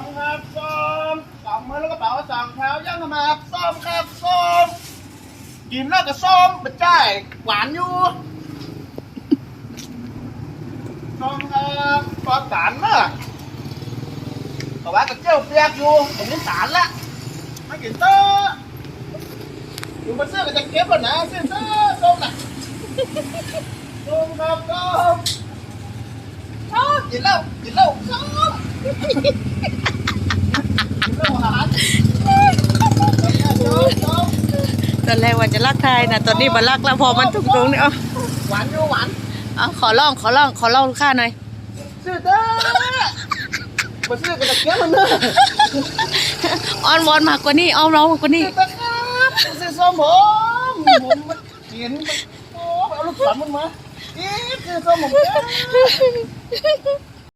มครับส้มสองมือแล้วกระเป๋าสองเท้าย่างมครับส้มครับส้มกินแล้วก็ส้มไปจ่ายหวานอยู่ส้มครับปลอดสารเนอะแต่ว่ากับเจ้าเปียกอยู่ผมนี่สารละไม่กินเตอร์อยู่มาซื้อก็จะเก็บแล้วนะซื้อเตอร์ส้มน่ะส้มครับส้มอ้าวกินแล้วกินแล้วส้ม ตอนแรกว่าจะรักทายนะตอนนี้บัรักแล้วพอมันถูกตรงนี่เอาหวานอยู่หวานเอาขอลองขอลองขอลองลูกค้าหน่อยซื้อเด้อมาซื้อกันตะเกียบมันเนอะอ้อนวอนมากกว่านี้อ้อนร้องมากกว่านี้ซื้อตะครับซื้อส้มผมผมมันเห็นมันโอ้เอาลูกศรมันมาอีซื้อส้มผมเด้อ